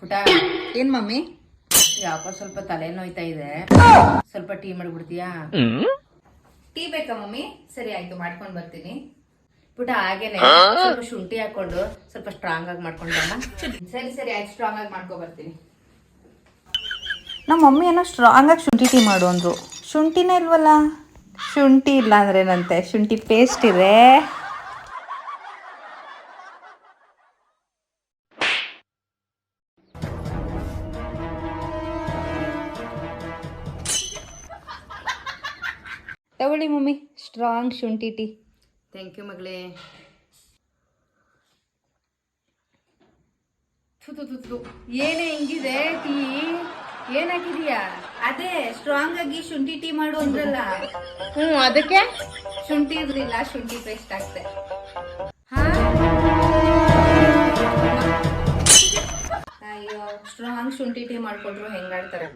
ಪುಟ ಏನ್ ಮಮ್ಮಿ? ಯಾಕೋ ಸ್ವಲ್ಪ ತಲೆ ನೋಯ್ತಾ ಇದೆ. ಸ್ವಲ್ಪ ಟೀ ಮಾಡ್ಬಿಡ್ತೀಯಾ? ಟೀ ಬೇಕಾ ಮಮ್ಮಿ? ಸರಿ ಆಯ್ತು ಮಾಡ್ಕೊಂಡ್ ಬರ್ತೀನಿ. ಪುಟ ಹಾಗೇನೆ. ಸ್ವಲ್ಪ ಶುಂಠಿ ಹಾಕೊಂಡು ಸ್ವಲ್ಪ ಸ್ಟ್ರಾಂಗ್ ಆಗಿ ಮಾಡ್ಕೊಂಡಮ್ಮ ಸರಿ ಸರಿ ಆಯ್ತು ಸ್ಟ್ರಾಂಗ್ ಆಗಿ ಮಾಡ್ಕೊ ಬರ್ತೀನಿ. ನಮ್ಮ ಮಮ್ಮಿ ಏನೋ ಸ್ಟ್ರಾಂಗ್ ಆಗಿ ಶುಂಠಿ ಟೀ ಮಾಡು ಅಂದ್ರು. ಶುಂಠಿನೇ ಇಲ್ವಲ್ಲ? ಶುಂಠಿ ಇಲ್ಲ ಅಂದ್ರೆ ಏನಂತೆ? ಶುಂಠಿ ಪೇಸ್ಟ್ ಇದೆ. ತಗೊಳ್ಳಿ ಮಮ್ಮಿ. ಸ್ಟ್ರಾಂಗ್ ಶುಂಠಿ ಟೀ ಥ್ಯಾಂಕ್ ಯು ಮಗಳೇ. ಏನೇ ಹಿಂಗಿದೆ ಟೀ? ಏನಾಗಿದೆಯಾ ಹಾಕಿದೀಯಾ? ಅದೇ ಸ್ಟ್ರಾಂಗ್ ಆಗಿ ಶುಂಠಿ ಟೀ ಮಾಡು ಅಂದ್ರಲ್ಲ. ಹ್ಮ್ ಅದಕ್ಕೆ? ಶುಂಠಿ ಇರ್ಲಿಲ್ಲ ಶುಂಠಿ ಪೇಸ್ಟ್ ಆಗ್ತದೆ ಅಯ್ಯೋ ಸ್ಟ್ರಾಂಗ್ ಶುಂಠಿ ಟೀ ಮಾಡ್ಕೊಟ್ರು ಹೆಂಗಾಡ್ತಾರೆ?